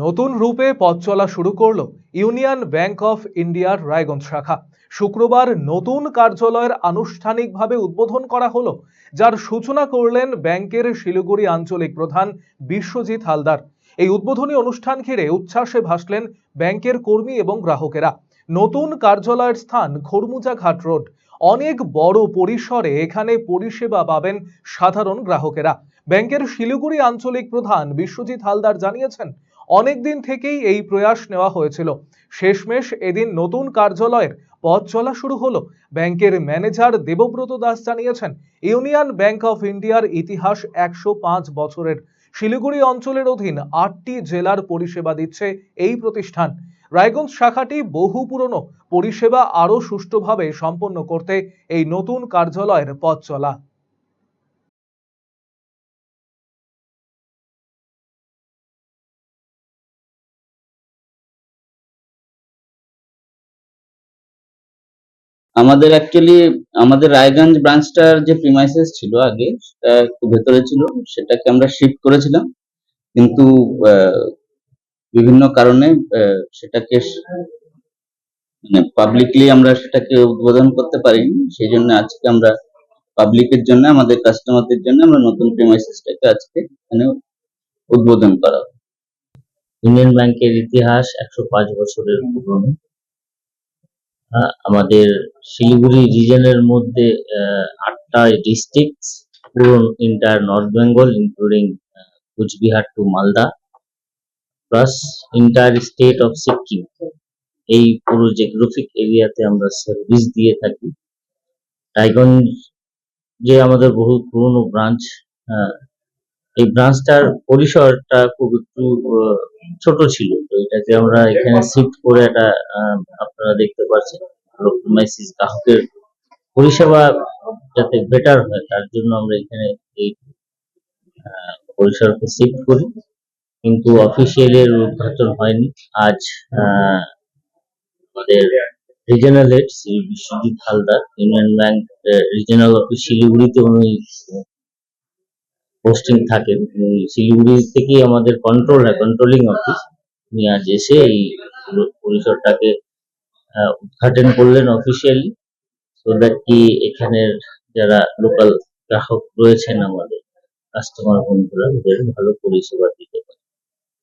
নতুন রূপে পথ চলা শুরু করল ইউনিয়ন ব্যাংক অফ ইন্ডিয়ার রায়গঞ্জ শাখা। শুক্রবার নতুন কার্যালয়ের আনুষ্ঠানিকভাবে উদ্বোধন করা হলো, যার সূচনা করলেন ব্যাংকের শিলিগুড়ি আঞ্চলিক প্রধান বিশ্বজিৎ হালদার। এই উদ্বোধনী অনুষ্ঠান ঘিরে উচ্ছ্বাসে ভাসলেন ব্যাংকের কর্মী এবং গ্রাহকেরা। নতুন কার্যালয়ের স্থান খড়মুজা ঘাট রোড। অনেক বড় পরিসরে এখানে পরিষেবা পাবেন সাধারণ গ্রাহকেরা। ব্যাংকের শিলিগুড়ি আঞ্চলিক প্রধান বিশ্বজিৎ হালদার জানিয়েছেন অনেকদিন থেকেই এই প্রয়াস নেওয়া হয়েছিল। শেষমেশ এদিন নতুন কার্যালয়ের পথ চলা শুরু হলো। ব্যাংকের ম্যানেজার দেবব্রত দাস জানিয়েছেন, ইউনিয়ন ব্যাংক অফ ইন্ডিয়ার ইতিহাস একশো পাঁচ বছরের। শিলিগুড়ি অঞ্চলের অধীন আটটি জেলার পরিষেবা দিচ্ছে এই প্রতিষ্ঠান। রায়গঞ্জ শাখাটি বহু পুরনো। পরিষেবা আরও সুষ্ঠুভাবে সম্পন্ন করতে এই নতুন কার্যালয়ের পথ চলা। আমাদের অ্যাকচুয়ালি আমাদের রায়গঞ্জ ব্রাঞ্চটার যে প্রিমাইসেস ছিল আগে সেটা একটু ভেতরে ছিল, সেটাকে আমরা শিফট করেছিলাম। কিন্তু বিভিন্ন কারণে সেটাকে মানে পাবলিকলি আমরা সেটাকে উদ্বোধন করতে পারিনি। সেই জন্য আজকে আমরা পাবলিকের জন্য, আমাদের কাস্টমারদের জন্য আমরা নতুন প্রিমাইসেসটাকে আজকে এখানে উদ্বোধন করা। ইউনিয়ন ব্যাংকের ইতিহাস একশো পাঁচ বছরের পুরনো। আমাদের শিলিগুড়ি রিজনের মধ্যে আটটা ডিস্ট্রিক্ট পুরো inter north Bengal including Cooch Behar to Malda plus inter state of Sikkim এই পুরো জিওগ্রাফিক এরিয়াতে আমরা সার্ভিস দিয়ে থাকি। রায়গঞ্জ যে আমাদের বহু পুরনো ব্রাঞ্চ এই ব্রাঞ্চটার পরিসরটা খুব একটু ছোট ছিল। তো এটাকে আমরা এখানে শিফট করে একটা আপনারা দেখতে পাচ্ছেন প্রোমাইসিস গ্রাহকের পরিষেবা যাতে বেটার হয় তার জন্য আমরা এখানে এই আহ, পরিসরকে শিফট করি। কিন্তু অফিসিয়ালি এর উদ্ঘাটন হয়নি। আজ আমাদের regional head Shri Biswajit Haldar union bank regional office শিলিগুড়িতে উনি পোস্টিং থাকেন। শিলিগুড়ি থেকেই আমাদের কন্ট্রোল হয় কন্ট্রোলিং অফিস উনি আজ এসে এই পুরো পরিসরটাকে উদ্ঘাটন করলেন অফিসিয়ালি সো দ্যাট কি এখানের যারা লোকাল গ্রাহক রয়েছেন আমাদের কাস্টমার বন্ধুরা ওদের ভালো পরিষেবা পারে